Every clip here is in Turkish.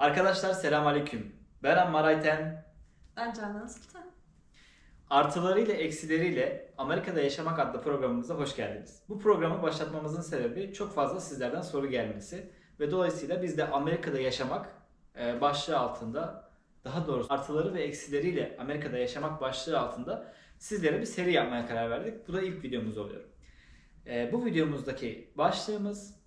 Arkadaşlar selamünaleyküm. Ben Ammar Ayten. Ben Canan Sultan. Artılarıyla eksileriyle Amerika'da Yaşamak adlı programımıza hoş geldiniz. Bu programı başlatmamızın sebebi çok fazla sizlerden soru gelmesi ve dolayısıyla biz de Amerika'da Yaşamak e, başlığı altında daha doğrusu artıları ve eksileriyle Amerika'da Yaşamak başlığı altında sizlere bir seri yapmaya karar verdik. Bu da ilk videomuz oluyor. E, Bu videomuzdaki başlığımız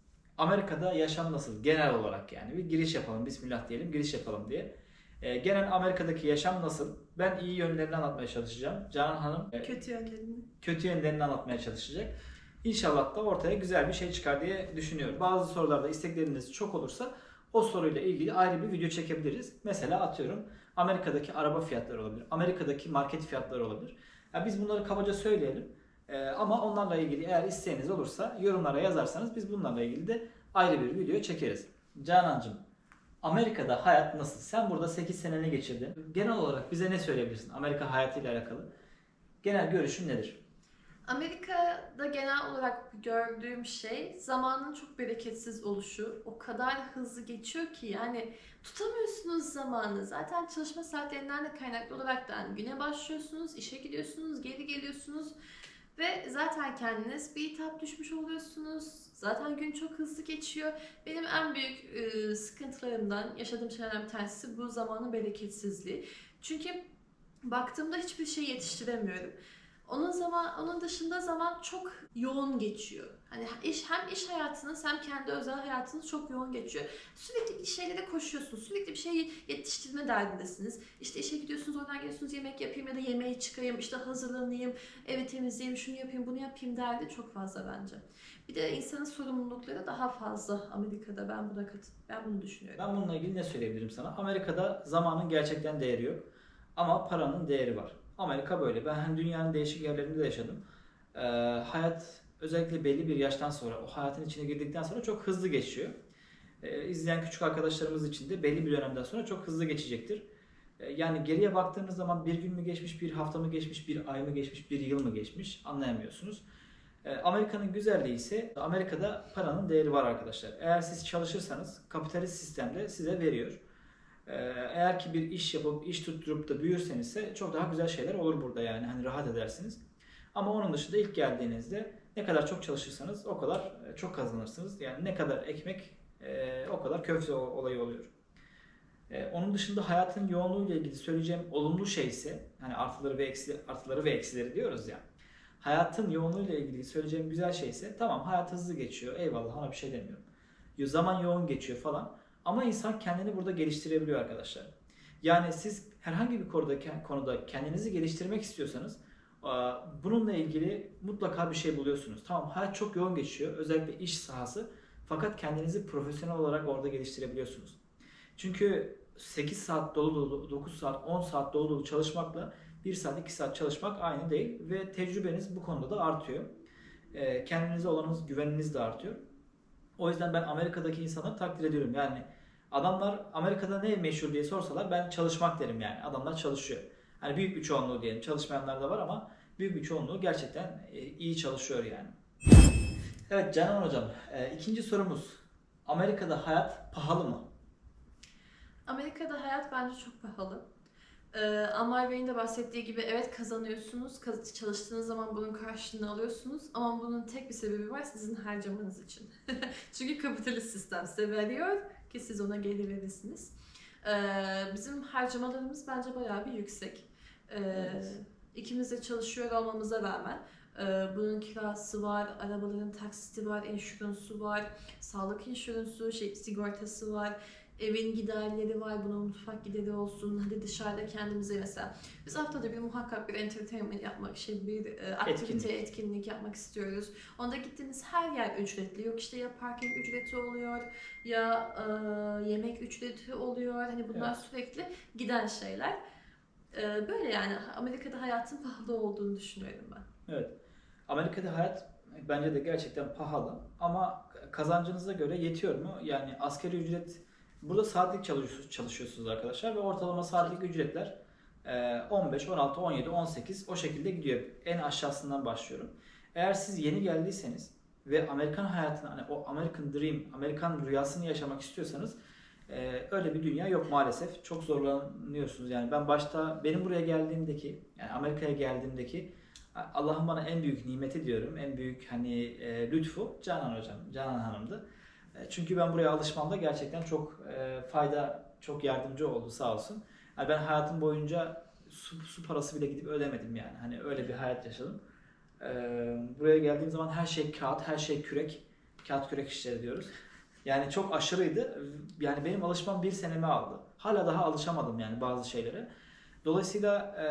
Amerika'da yaşam nasıl genel olarak yani bir giriş yapalım bismillah diyelim giriş yapalım diye. E, genel Amerika'daki yaşam nasıl? Ben iyi yönlerini anlatmaya çalışacağım. Canan Hanım e, Kötü yönlerini. kötü yönlerini anlatmaya çalışacak. İnşallah da ortaya güzel bir şey çıkar diye düşünüyorum. Bazı sorularda istekleriniz çok olursa o soruyla ilgili ayrı bir video çekebiliriz. Mesela atıyorum Amerika'daki araba fiyatları olabilir. Amerika'daki market fiyatları olabilir. Ya biz bunları kabaca söyleyelim. Ee, ama onlarla ilgili eğer isteğiniz olursa yorumlara yazarsanız biz bunlarla ilgili de ayrı bir video çekeriz. Canancığım Amerika'da hayat nasıl? Sen burada 8 seneni geçirdin. Genel olarak bize ne söyleyebilirsin Amerika hayatıyla alakalı? Genel görüşün nedir? Amerika'da genel olarak gördüğüm şey zamanın çok bereketsiz oluşu. O kadar hızlı geçiyor ki yani tutamıyorsunuz zamanı. Zaten çalışma saatlerinden de kaynaklı olarak da hani güne başlıyorsunuz, işe gidiyorsunuz, geri geliyorsunuz. Ve zaten kendiniz bir etap düşmüş oluyorsunuz. Zaten gün çok hızlı geçiyor. Benim en büyük e, sıkıntılarımdan yaşadığım şeylerden bir tanesi bu zamanın bereketsizliği. Çünkü baktığımda hiçbir şey yetiştiremiyorum. Onun zaman onun dışında zaman çok yoğun geçiyor. Hani iş hem iş hayatınız hem kendi özel hayatınız çok yoğun geçiyor. Sürekli bir şeylere koşuyorsunuz. Sürekli bir şey yetiştirme derdindesiniz. İşte işe gidiyorsunuz, oradan geliyorsunuz yemek yapayım ya da yemeğe çıkayım, işte hazırlanayım, evi temizleyeyim, şunu yapayım, bunu yapayım derdi çok fazla bence. Bir de insanın sorumlulukları daha fazla Amerika'da. Ben buna kat ben bunu düşünüyorum. Ben bununla ilgili ne söyleyebilirim sana? Amerika'da zamanın gerçekten değeri yok. Ama paranın değeri var. Amerika böyle. Ben dünyanın değişik yerlerinde de yaşadım. Ee, hayat özellikle belli bir yaştan sonra, o hayatın içine girdikten sonra çok hızlı geçiyor. Ee, izleyen küçük arkadaşlarımız için de belli bir dönemden sonra çok hızlı geçecektir. Ee, yani geriye baktığınız zaman bir gün mü geçmiş, bir hafta mı geçmiş, bir ay mı geçmiş, bir yıl mı geçmiş anlayamıyorsunuz. Ee, Amerika'nın güzelliği ise Amerika'da paranın değeri var arkadaşlar. Eğer siz çalışırsanız kapitalist sistemde size veriyor. Eğer ki bir iş yapıp iş tutturup da büyürseniz ise çok daha güzel şeyler olur burada yani hani rahat edersiniz. Ama onun dışında ilk geldiğinizde ne kadar çok çalışırsanız o kadar e, çok kazanırsınız. Yani ne kadar ekmek e, o kadar köfte olayı oluyor. E, Onun dışında hayatın yoğunluğuyla ilgili söyleyeceğim olumlu şey ise hani artıları ve eksi, artıları ve eksileri diyoruz ya. Hayatın yoğunluğuyla ilgili söyleyeceğim güzel şey ise tamam hayat hızlı geçiyor eyvallah ona bir şey demiyorum. Yo- Zaman yoğun geçiyor falan. Ama insan kendini burada geliştirebiliyor arkadaşlar. Yani siz herhangi bir konuda, kendinizi geliştirmek istiyorsanız bununla ilgili mutlaka bir şey buluyorsunuz. Tamam hayat çok yoğun geçiyor. Özellikle iş sahası. Fakat kendinizi profesyonel olarak orada geliştirebiliyorsunuz. Çünkü 8 saat dolu dolu, 9 saat, 10 saat dolu dolu çalışmakla 1 saat, 2 saat çalışmak aynı değil. Ve tecrübeniz bu konuda da artıyor. E, Kendinize olanınız, güveniniz de artıyor. O yüzden ben Amerika'daki insanları takdir ediyorum. Yani adamlar Amerika'da ne meşhur diye sorsalar ben çalışmak derim yani. Adamlar çalışıyor. Hani büyük bir çoğunluğu diyelim. Çalışmayanlar da var ama büyük bir çoğunluğu gerçekten e, iyi çalışıyor yani. Evet Canan Hocam, e, ikinci sorumuz. Amerika'da hayat pahalı mı? Amerika'da hayat bence çok pahalı. Ee, Ammar Bey'in de bahsettiği gibi evet kazanıyorsunuz, kaz- çalıştığınız zaman bunun karşılığını alıyorsunuz ama bunun tek bir sebebi var sizin harcamanız için. Çünkü kapitalist sistem size veriyor ki siz ona geri verirsiniz. Ee, bizim harcamalarımız bence bayağı bir yüksek. Ee, Evet. İkimiz de çalışıyor olmamıza rağmen e, bunun kirası var, arabaların taksiti var, inşuransı var, sağlık inşuransı, şey, sigortası var, evin giderleri var, bunun mutfak gideri olsun. Hadi dışarıda kendimize mesela biz haftada bir muhakkak bir entertainment yapmak, şey bir e, aktivite, Etkinlik. etkinlik. yapmak istiyoruz. Onda gittiğiniz her yer ücretli. Yok işte ya parking ücreti oluyor, ya e, yemek ücreti oluyor. Hani bunlar Evet. sürekli giden şeyler. E, böyle yani Amerika'da hayatın pahalı olduğunu düşünüyorum ben. Evet. Amerika'da hayat bence de gerçekten pahalı ama kazancınıza göre yetiyor mu? Yani asgari ücret burada saatlik çalışıyorsunuz, çalışıyorsunuz arkadaşlar ve ortalama saatlik ücretler e, 15, 16, 17, 18 o şekilde gidiyor. En aşağısından başlıyorum. Eğer siz yeni geldiyseniz ve Amerikan hayatını hani o American Dream, Amerikan rüyasını yaşamak istiyorsanız Ee, öyle bir dünya yok maalesef. Çok zorlanıyorsunuz yani. Ben başta benim buraya geldiğimdeki yani Amerika'ya geldiğimdeki Allah'ın bana en büyük nimeti diyorum. En büyük hani e, lütfu Canan hocam, Canan hanımdı. E, çünkü ben buraya alışmamda gerçekten çok e, fayda, çok yardımcı oldu sağ olsun. Yani ben hayatım boyunca su, su parası bile gidip ödemedim yani. Hani öyle bir hayat yaşadım. E, buraya geldiğim zaman her şey kağıt, her şey kürek. Kağıt kürek işleri diyoruz. Yani çok aşırıydı. Yani benim alışmam bir senemi aldı. Hala daha alışamadım yani bazı şeylere. Dolayısıyla e,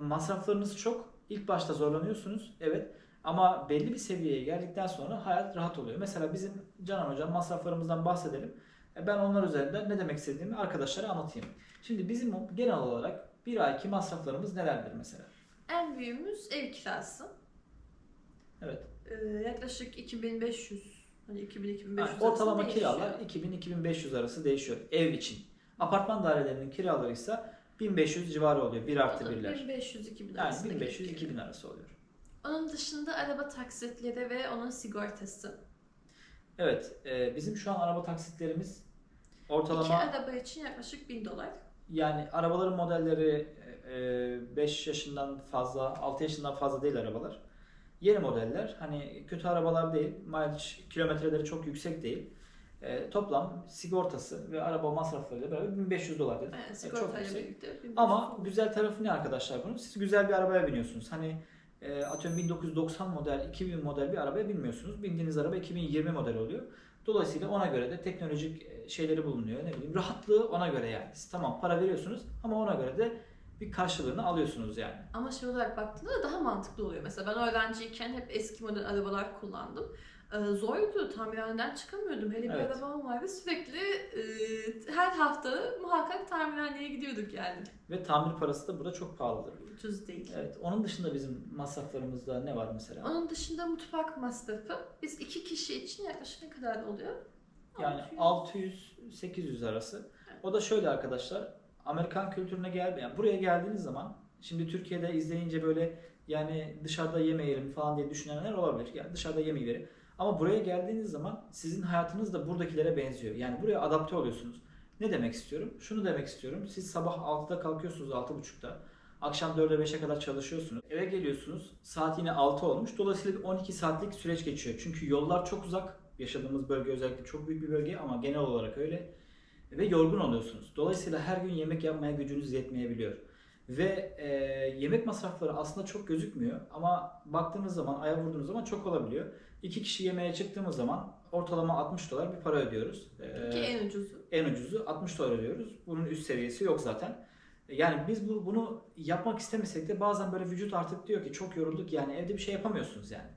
masraflarınız çok. İlk başta zorlanıyorsunuz. Evet. Ama belli bir seviyeye geldikten sonra hayat rahat oluyor. Mesela bizim Canan Hocam masraflarımızdan bahsedelim. E, Ben onlar üzerinden ne demek istediğimi arkadaşlara anlatayım. Şimdi bizim genel olarak bir ayki masraflarımız nelerdir mesela? En büyüğümüz ev kirası. Evet. Ee, yaklaşık 2500 hani 2000-2500 Yani ortalama kiralar 2000-2500 arası değişiyor ev için. Apartman dairelerinin kiraları ise 1500 civarı oluyor. 1 artı 1'ler. 1500-2000 Yani arasında gerekiyor. 1500-2000 arası oluyor. Onun dışında araba taksitleri ve onun sigortası. Evet, e, bizim şu an araba taksitlerimiz İki ortalama araba için yaklaşık 1000 dolar. yani arabaların modelleri 5 yaşından fazla, 6 yaşından fazla değil arabalar. Yeni modeller, hani kötü arabalar değil, mileage kilometreleri çok yüksek değil. E, toplam sigortası ve araba masraflarıyla beraber 1500 dolar dedim. Yani E, çok birlikte. 1500 Ama güzel tarafı ne arkadaşlar bunun? Siz güzel bir arabaya biniyorsunuz. Hani e, atıyorum 1990 model, 2000 model bir arabaya binmiyorsunuz. Bindiğiniz araba 2020 model oluyor. Dolayısıyla ona göre de teknolojik e, şeyleri bulunuyor. Ne bileyim rahatlığı ona göre yani. Siz tamam para veriyorsunuz ama ona göre de bir karşılığını alıyorsunuz yani. Ama şey olarak baktığında da daha mantıklı oluyor. Mesela ben öğrenciyken hep eski model arabalar kullandım. Ee, zordu. Tamirhaneden çıkamıyordum. Hele bir Evet. arabam vardı. Sürekli e, her hafta muhakkak tamirhaneye gidiyorduk yani. Ve tamir parası da burada çok pahalıdır. Ucuz değil. Evet. Onun dışında bizim masraflarımızda ne var mesela? Onun dışında mutfak masrafı. Biz iki kişi için yaklaşık ne kadar oluyor? Yani 600-800 arası. O da şöyle arkadaşlar. Amerikan kültürüne gel, yani buraya geldiğiniz zaman şimdi Türkiye'de izleyince böyle yani dışarıda yemeyelim falan diye düşünenler olabilir. Yani dışarıda yemeyiverin. Ama buraya geldiğiniz zaman sizin hayatınız da buradakilere benziyor. Yani buraya adapte oluyorsunuz. Ne demek istiyorum? Şunu demek istiyorum. Siz sabah 6'da kalkıyorsunuz 6.30'da. Akşam 4'e 5'e kadar çalışıyorsunuz. Eve geliyorsunuz. Saat yine 6 olmuş. Dolayısıyla bir 12 saatlik süreç geçiyor. Çünkü yollar çok uzak. Yaşadığımız bölge özellikle çok büyük bir bölge ama genel olarak öyle. Ve yorgun oluyorsunuz. Dolayısıyla her gün yemek yapmaya gücünüz yetmeyebiliyor. Ve e, yemek masrafları aslında çok gözükmüyor ama baktığınız zaman, aya vurduğunuz zaman çok olabiliyor. İki kişi yemeğe çıktığımız zaman ortalama 60 dolar bir para ödüyoruz. E, Ki en ucuzu. en ucuzu 60 dolar ödüyoruz. Bunun üst seviyesi yok zaten. Yani biz bu, bunu yapmak istemesek de bazen böyle vücut artık diyor ki çok yorulduk yani evde bir şey yapamıyorsunuz yani.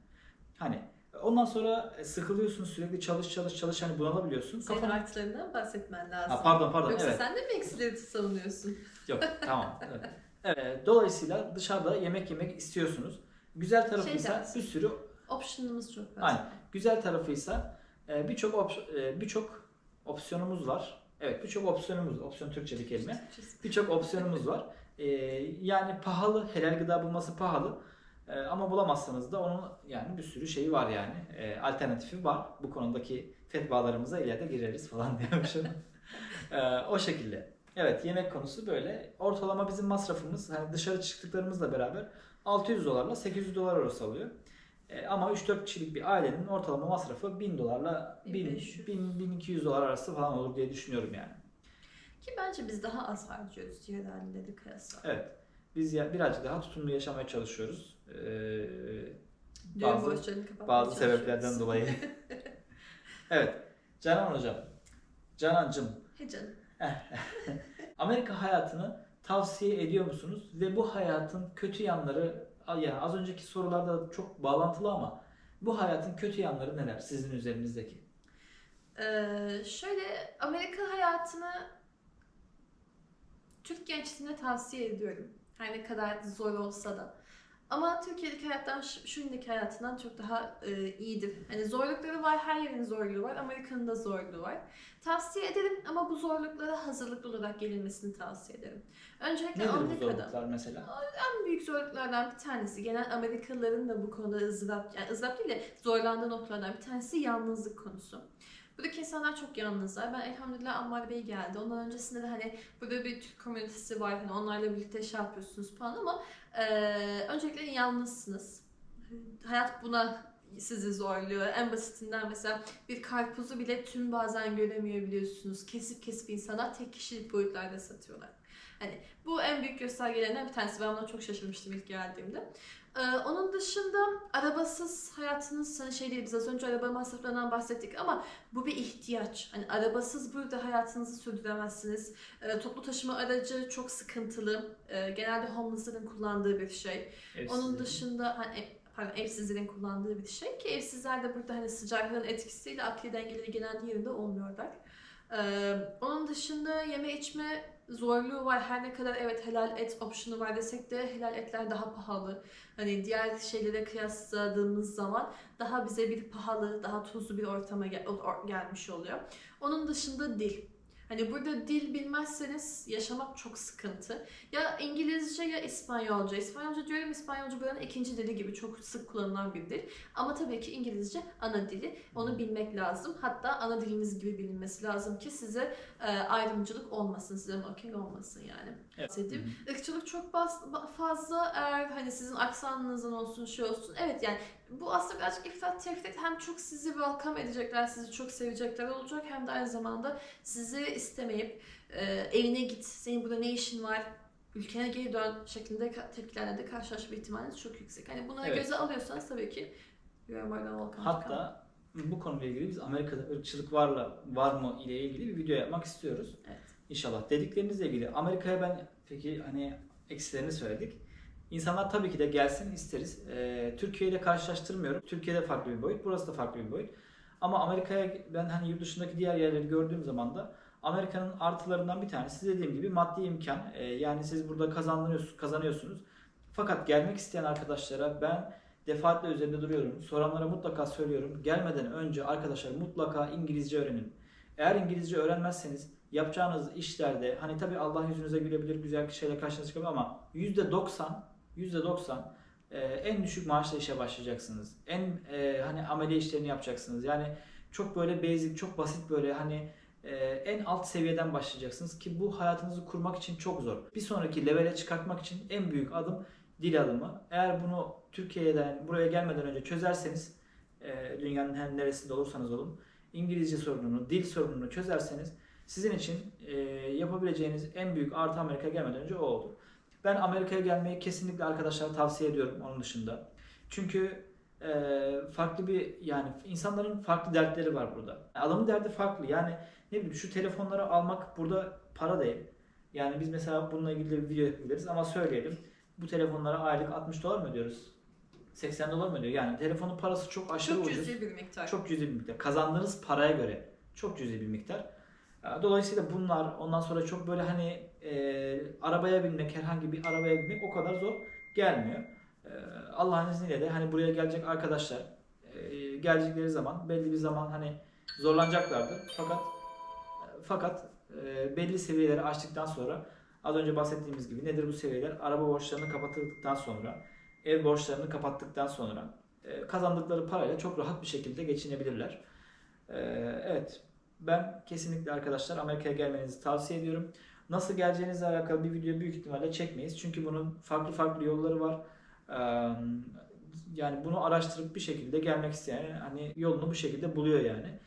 Hani ondan sonra sıkılıyorsunuz sürekli çalış çalış çalış hani bunalabiliyorsun. Senin Kafana- artılarından bahsetmen lazım. Ha, pardon pardon Yoksa evet. sen de mi eksileri savunuyorsun? Yok tamam. Evet. Evet, dolayısıyla dışarıda yemek yemek istiyorsunuz. Güzel Şey ise dersin. bir sürü Option'ımız çok fazla. Aynen. güzel tarafı ise e, birçok op- e, birçok opsiyonumuz var. Evet birçok opsiyonumuz opsiyon Türkçe bir kelime. Birçok opsiyonumuz var. E, yani pahalı, helal gıda bulması pahalı. E, ama bulamazsanız da onun yani bir sürü şeyi var yani. E, alternatifi var. Bu konudaki fetvalarımıza ileride gireriz falan diyormuşum. e, o şekilde. Evet yemek konusu böyle. Ortalama bizim masrafımız hani dışarı çıktıklarımızla beraber 600 dolarla 800 dolar arası alıyor. E, ama 3-4 kişilik bir ailenin ortalama masrafı 1000 dolarla 1000, 1500. 1000 1200 dolar arası falan olur diye düşünüyorum yani. Ki bence biz daha az harcıyoruz diğer halleri kıyasla. Evet. Biz ya birazcık daha tutumlu yaşamaya çalışıyoruz. Düğün bazı bazı sebeplerden dolayı. evet. Canan hocam. Canancım. He canım. Amerika hayatını tavsiye ediyor musunuz? Ve bu hayatın kötü yanları yani az önceki sorularda çok bağlantılı ama bu hayatın kötü yanları neler sizin üzerinizdeki? Ee, şöyle Amerika hayatını Türk gençliğine tavsiye ediyorum. Her ne kadar zor olsa da. Ama Türkiye'deki hayattan, şu- şu andaki hayatından çok daha e, iyidir. Hani zorlukları var, her yerin zorluğu var. Amerika'nın da zorluğu var. Tavsiye ederim ama bu zorluklara hazırlıklı olarak gelinmesini tavsiye ederim. Öncelikle Nedir bu Amerika'da. zorluklar mesela? En büyük zorluklardan bir tanesi, genel Amerikalıların da bu konuda ızdırap, yani ızdırap değil de zorlandığı noktalardan bir tanesi yalnızlık konusu. Buradaki insanlar çok yalnızlar. Ben elhamdülillah Ammar Bey geldi. Ondan öncesinde de hani burada bir Türk komünitesi var. Hani onlarla birlikte şey yapıyorsunuz falan ama eee, öncelikle yalnızsınız. Hayat buna sizi zorluyor. En basitinden mesela bir karpuzu bile tüm bazen göremiyor biliyorsunuz. Kesip kesip insanlar tek kişilik boyutlarda satıyorlar. Hani bu en büyük göstergelerinden bir tanesi. Ben buna çok şaşırmıştım ilk geldiğimde. Ee, onun dışında arabasız hayatınız hani şey değil. Biz az önce araba masraflarından bahsettik ama bu bir ihtiyaç. Hani arabasız burada hayatınızı sürdüremezsiniz. Ee, toplu taşıma aracı çok sıkıntılı. Ee, genelde homeless'ların kullandığı bir şey. Onun Evsizlik. dışında hani pardon evsizlerin kullandığı bir şey ki evsizler de burada hani sıcaklığın etkisiyle akli dengeleri genelde yerinde olmuyorlar. Ee, onun dışında yeme içme zorluğu var. Her ne kadar evet helal et option'u var desek de helal etler daha pahalı. Hani diğer şeylere kıyasladığımız zaman daha bize bir pahalı, daha tuzlu bir ortama gel- gelmiş oluyor. Onun dışında dil. Hani burada dil bilmezseniz yaşamak çok sıkıntı. Ya İngilizce ya İspanyolca. İspanyolca diyorum İspanyolca buranın ikinci dili gibi çok sık kullanılan bir dil. Ama tabii ki İngilizce ana dili. Onu bilmek lazım. Hatta ana diliniz gibi bilinmesi lazım ki size e, ayrımcılık olmasın, size mocking olmasın yani. Evet. Bahsedeyim. Irkçılık çok fazla eğer hani sizin aksanınızın olsun şey olsun. Evet yani bu aslında birazcık ifrat tefrit hem çok sizi welcome edecekler, sizi çok sevecekler olacak hem de aynı zamanda sizi istemeyip e, evine git, senin burada ne işin var, ülkene geri dön şeklinde tepkilerle de karşılaşma ihtimaliniz çok yüksek. Hani bunları Evet. göze alıyorsanız tabii ki than welcome. Hatta bu konuyla ilgili biz Amerika'da ırkçılık varla var mı ile ilgili bir video yapmak istiyoruz. Evet. İnşallah. Dediklerinizle ilgili Amerika'ya ben peki hani eksilerini söyledik. İnsanlar tabii ki de gelsin isteriz. Ee, Türkiye ile karşılaştırmıyorum. Türkiye'de farklı bir boyut, burası da farklı bir boyut. Ama Amerika'ya ben hani yurt dışındaki diğer yerleri gördüğüm zaman da Amerika'nın artılarından bir tanesi dediğim gibi maddi imkan. Ee, yani siz burada kazanıyorsunuz, kazanıyorsunuz. Fakat gelmek isteyen arkadaşlara ben defaatle üzerinde duruyorum. Soranlara mutlaka söylüyorum. Gelmeden önce arkadaşlar mutlaka İngilizce öğrenin. Eğer İngilizce öğrenmezseniz yapacağınız işlerde hani tabi Allah yüzünüze gülebilir, güzel şeyler karşınıza çıkabilir ama %90 %90 e, en düşük maaşla işe başlayacaksınız. En e, hani ameli işlerini yapacaksınız. Yani çok böyle basic, çok basit böyle hani e, en alt seviyeden başlayacaksınız ki bu hayatınızı kurmak için çok zor. Bir sonraki levele çıkartmak için en büyük adım dil alımı. Eğer bunu Türkiye'den buraya gelmeden önce çözerseniz e, dünyanın her neresinde olursanız olun İngilizce sorununu, dil sorununu çözerseniz sizin için e, yapabileceğiniz en büyük artı Amerika'ya gelmeden önce o oldu. Ben Amerika'ya gelmeyi kesinlikle arkadaşlara tavsiye ediyorum onun dışında. Çünkü e, farklı bir yani insanların farklı dertleri var burada. Adamın derdi farklı. Yani ne bileyim şu telefonları almak burada para değil. Yani biz mesela bununla ilgili bir video yapabiliriz ama söyleyelim. Bu telefonlara aylık 60 dolar mı ödüyoruz? 80 dolar mı ödüyor? Yani telefonun parası çok aşırı Çok ucuz. cüzi bir miktar. Çok cüzi bir miktar. Kazandığınız paraya göre çok cüzi bir miktar. Ee, Dolayısıyla bunlar ondan sonra çok böyle hani e, arabaya binmek, herhangi bir arabaya binmek o kadar zor gelmiyor. Ee, Allah'ın izniyle de hani buraya gelecek arkadaşlar e, gelecekleri zaman belli bir zaman hani zorlanacaklardır. Fakat fakat e, belli seviyeleri aştıktan sonra az önce bahsettiğimiz gibi nedir bu seviyeler? Araba borçlarını kapatıldıktan sonra, ev borçlarını kapattıktan sonra e, kazandıkları parayla çok rahat bir şekilde geçinebilirler. E, evet, ben kesinlikle arkadaşlar Amerika'ya gelmenizi tavsiye ediyorum. Nasıl geleceğinizle alakalı bir video büyük ihtimalle çekmeyiz. Çünkü bunun farklı farklı yolları var. Yani bunu araştırıp bir şekilde gelmek isteyen hani yolunu bu şekilde buluyor yani.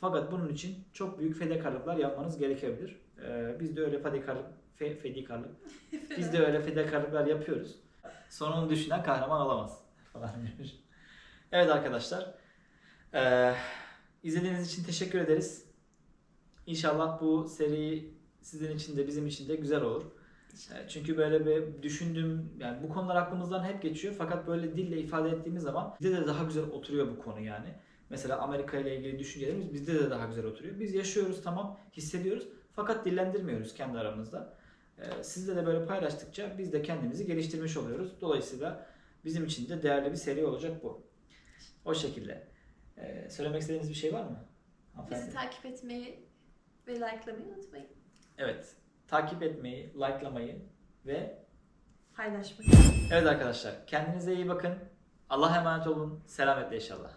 Fakat bunun için çok büyük fedakarlıklar yapmanız gerekebilir. Biz de öyle fedakarlık, fe, fedakarlık biz de öyle fedakarlıklar yapıyoruz. Sonunu düşünen kahraman olamaz. Falan demiş. evet arkadaşlar. Ee, izlediğiniz için teşekkür ederiz. İnşallah bu seri sizin için de bizim için de güzel olur. Ee, Çünkü böyle bir düşündüğüm yani bu konular aklımızdan hep geçiyor fakat böyle dille ifade ettiğimiz zaman bize de daha güzel oturuyor bu konu yani. Mesela Amerika ile ilgili düşüncelerimiz bizde de daha güzel oturuyor. Biz yaşıyoruz tamam hissediyoruz fakat dillendirmiyoruz kendi aramızda. Ee, Sizle de böyle paylaştıkça biz de kendimizi geliştirmiş oluyoruz. Dolayısıyla bizim için de değerli bir seri olacak bu. O şekilde. Ee, söylemek istediğiniz bir şey var mı? Bizi takip etmeyi ve likelamayı unutmayın. Evet. Takip etmeyi, likelamayı ve Paylaşmayı. evet arkadaşlar kendinize iyi bakın. Allah'a emanet olun. Selametle inşallah.